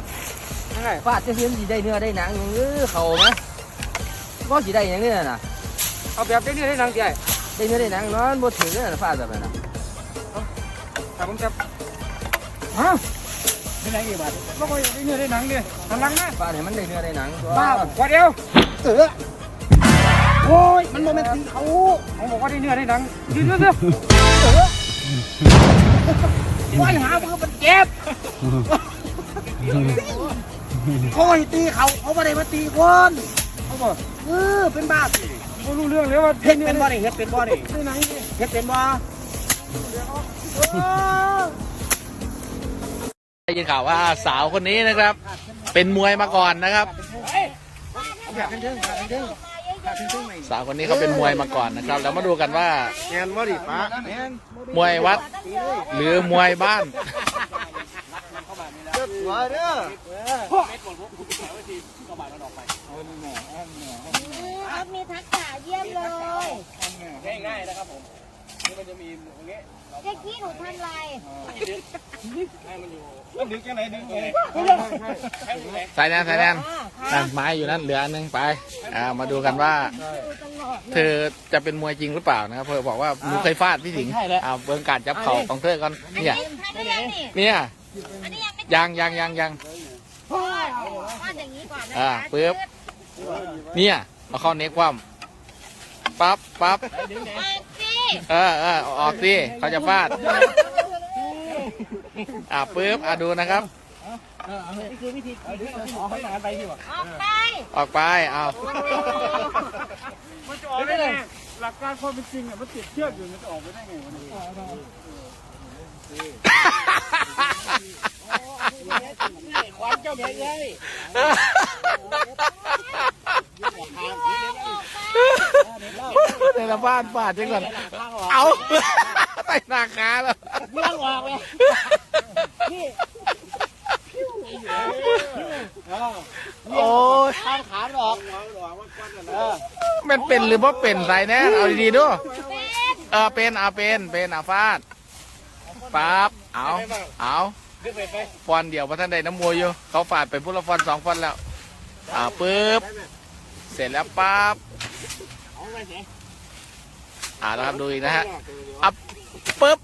บฟาดจะเห็นสีได้เนื้อได้หนังเออเขาไหมก็สีได้อย่างนี้น่ะเอาแบบได้เนี่ยได้นังใหญ่ได้เนื้อได้หนังนอนบ่ถือเนี่ยฟาดแบบนั้นน่ะถ้าผมจะฮะได้นังกี่บาทก็ค่อยได้เนี่ยได้หนังดิทำลังนะฟาดให้มันได้เนื้อได้หนังตัวบ้าขวดเดียวเออโอ้ยมันโมเมนต์ตีเขาผมบอกว่าได้เนี่ยได้หนังยืนเยอะว่าหามือมันเจ็บ เขาไม่ตีเขาเขาไม่ได้มาตีคนๆเขาบอกเออเป็นบ้าไม่รู้เรื่องเลยว่าเฮ็ดเป็นบ่นี่เฮ็ดเป็นบ่นี่ได้หนังดิเฮ็ดเป็นบ่ได้ยินข่าวว่าสาวคนนี้นะครับ เป็นมวยมาก่อนนะครับอยากกันเด้งอยากกันเด้งอยากกันเด้งไหมสาวคนนี้เขาเป็นมวยมาก่อนนะครับ แล้วมาดูกันว่าแมนบ่ดิป้าแมนมวยวัด หรือมวยบ้าน หัวเด้อเขามีทักษะเยี่ยมเลยง่ายๆนะครับผมนี่มันจะมีตรงนี้เจ๊กี้หนูทำอะไรแล้วดึงยังไงดึงยังไงสายแนนสายแนนนั่นไม้อยู่นั่นเหลืออันหนึงไปอ่ามาดูกันว่า เธอจะเป็นมวยจริงหรือเปล่านะครับเธอบอกว่าหนูเคยฟาดพี่สิงห์อ่าเบื้องการจับเข่าของเธอก่อนเนี่ยเนี่ยอันนี้ยังไม่ ยังยังยังยังพอว่าอย่างนี้ก่อนนะอ่าคะปึ๊บเนี่ยเอาเข้าเน็กคว่ำปั๊บปั๊บออกสิเออเออออกสิเขาจะฟาด อ่าปึ๊บอ่าดูนะครับ นี่คือวิธีขอให้หนาไปที่ว่าออกไปออกไปเอา มันจะออกได้ไงหลักการความเป็นจริงอะมันติดเชือกอยู่มันจะออกไปได้ไงวะเนี่ย ขวานเจ้าแม่ยัยในละบ้านฟาดจังก่อนเอาไปหนักขาแล้วเลี้ยงออกเลยโอ้ยทางขาหลอกหลอกว่าก้อนอะไรมันเป็นหรือว่าเป็นไรแน่เอาดีๆดูเออเป็นเอาเป็นเป็นเอาฟาดปั๊บเอาเอาขึ้นไปไป ฟอนเดียวพระท่านใดน้ำมวยอยู่เขาฟาดไปพุทธฟอนสองฟอนแล้ว อ่าปึ๊บเสร็จแล้วปั๊บอ่าแล้วครับดูอีกนะฮะอัพปึ๊บ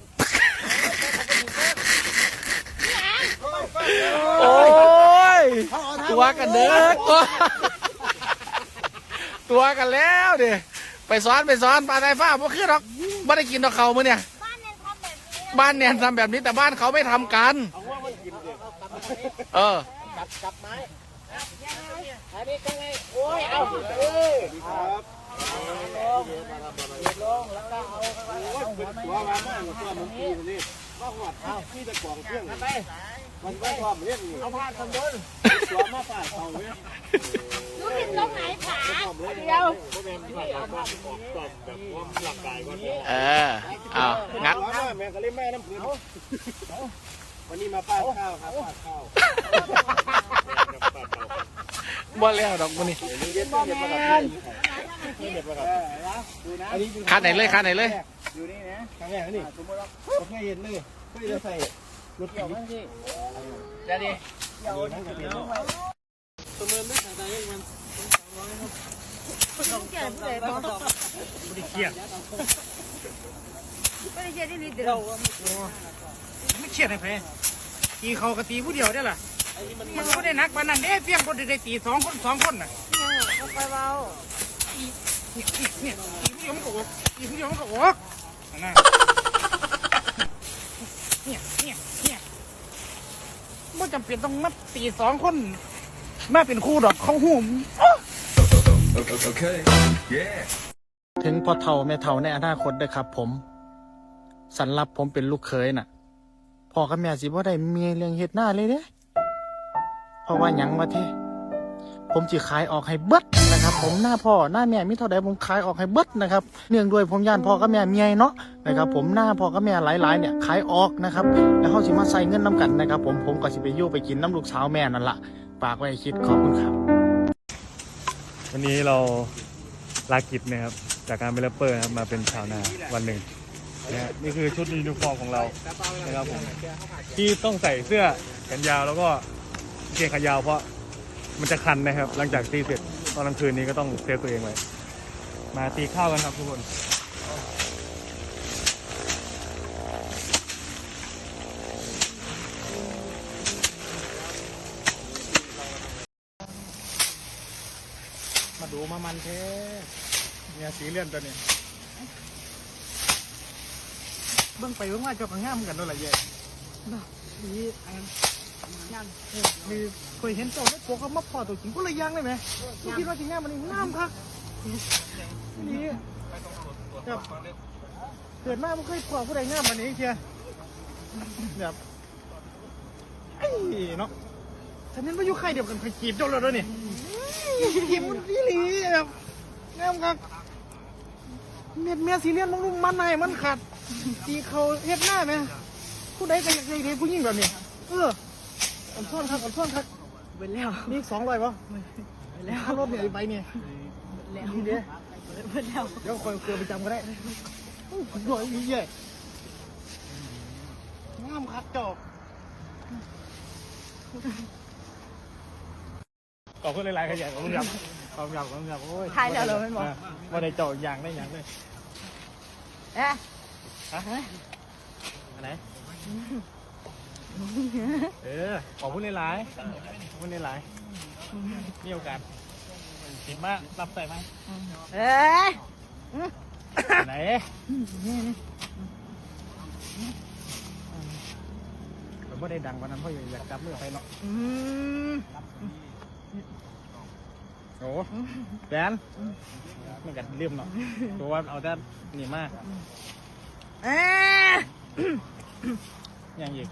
โอ้ยตัวกันเด้อตัวตัวกันแล้วดิไปซ้อนไปซ้อนปลาไทฟ้าเพราะคือหรอกไม่ได้กินดอกเขามือเนี่ยบ้านเนี่ยทำแบบนี้บ้านเนี่ยทำแบบนี้แต่บ้านเขาไม่ทำกัน เออจับจับไม้อันนี้ยังไงโอ้ย เอาเออครับลงแล้วก็เอาตัวมาบ้างตัวมันปีนี่ก็หอดเอาที่ตะกองเครื่องไปมันไม่ความเรียนเอาผ้าคนบนตัวมาฝาดเขาเนี่ยรู้ผิดตรงไหนขาเดียวเออกตอบแบบว่าหลักกายก่อนเออเอางัดแม่ก็เลยแม่น้ำผืน วันนี้มาป้าข้าวครับป้าข้าวบ่แล้วดอกมันนี่เด็ดเด็ดมากับนี่เด็ดมากับดูนะอันนี้คัดไหนเลยคัดไหนเลย อยู่นี่นะครั้งแรกนี่สมมติว่าผมเคยเห็นเลยเคยจะใส่รถเกี่ยวมั้งสิจะดีเกี่ยวทั้งกระเทียมประเมินไม่ขาดใจมันต้องเกิดผู้ใดบอกไม่ได้เกี่ยวไม่ได้เจอที่นี่เดือด ไม่เกี่ยวในเพลตีเขากะตีผู้เดียวได้ล่ะมันก็ได้นักปานนั้นเด้เพียงคนได้ตีสองคนสองคนน่ะเอาไปเบาเนี่ยเนี่ยตีผู้เดียวมันก็ออกตีผู้เดียวมันก็ออกนะเนี่ยเนี่ยเนี่ยไม่จำเป็นต้องมาตีสองคนมาเป็นคู่ดอกเขาหุ่มถึงพ่อเฒ่าแม่เฒ่าในอนาคตเด้อครับผม สันรับผมเป็นลูกเขยน่ะ พ่อกับแม่สิบ่ได้มีเรื่องเฮ็ดหน้าเลยเด้เพราะว่าหยังวะเท่ผมสิขายออกให้เบิดนะครับ ผมหน้าพ่อหน้าแม่มีเท่าใดผมขายออกให้เบิดนะครับ เนื่องด้วยผมย่านพ่อกับแม่เมียเนาะนะครับ ผมหน้าพ่อกับแม่หลายๆเนี่ยขายออกนะครับ แล้วเขาสิมาใส่เงินน้กันนะครับ ผมผมก็สิไปยู่ไปกินน้ำลูกสาวแม่นั่นละฝากไว้คิดขอบคุณครับ วันนี้เราลากิจนะครับจากการเป็นแรปเปอร์นะครับมาเป็นชาวนาวันหนึ่ง นะฮะนี่คือชุดยูนิฟอร์มของเรานะครับผมที่ต้องใส่เสื้อแขนยาวแล้วก็เกงขายาวเพราะมันจะคันนะครับ หลังจากตีเสร็จตอนกลางคืนนี้ก็ต้องเซฟตัวเองไว้มาตีข้าวกันครับทุกคนมาดูมามันเท่เนี่ยสีเลื่อนตัวนี้ เบิ่งไปเบิ่งมาเจ้าก็งามกันนั่นแหละเย่นี่อันงามมีเคยเห็นเจ้าในปกเขามาพอตัวจริงก็เลยยังเลยไหมคิดว่าจริงงามมันนี่งามครับนี่แบบเกิดมาไม่เคยพอผู้ใดงามมันนี้เชียแบบไอ้เนาะฉันนั้นว่าอยู่ใครเดียวกันใครจีบเจ้าเลยนี่กินอีหลีแบบงามครับเม็ดเมียสีเลียนมันลุ่มมันให้มันขาด ตีเขาเฮ็ดหน้าไหมผู้ใดก็อยากได้เด็กผู้หญิงแบบนี้ เอออันท่อนครับอันท่อนครับเบิดแล้วมีอีกสองร้อยป่ะเบิดแล้วค่ารถเนี่ยไอ้ใบเนี่ยเบิดแล้วนี่เด้อเบิดแล้วเดี๋ยวคอยเคยไปจำก็ได้อู้หูรวยอีเย่งามครับจอบขอบคุณหลายๆขยันขอบคุณครับขอบคุณครับขอบคุณครับโอ้ยทายแล้วเหรอแม่นบอกว่าได้เจาะอย่างได้อย่างเลยเอ๊ะ อันไหน เออ ขอบคุณหลายๆขอบคุณหลายๆมีโอกาสติดมากรับใส่ไหมเอ๊ะอันไหนผมว่าได้ดังกว่านั้นเพราะอยากจับมือไปเนาะอืมโอ้แดนมันกัดเลื่อมเนาะตัวว่าเอาด้านนี่มากเอย่างอีก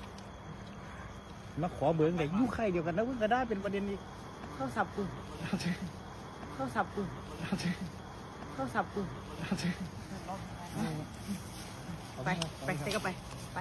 มาขอเบิ้งเด็กยู่ไข่เดียวกันนะเพิ่งก็ได้เป็นประเด็นอีกเข้าสับกูเข้าสับกูเข้าสับกูไป ไปเซ็ก็ไป ไป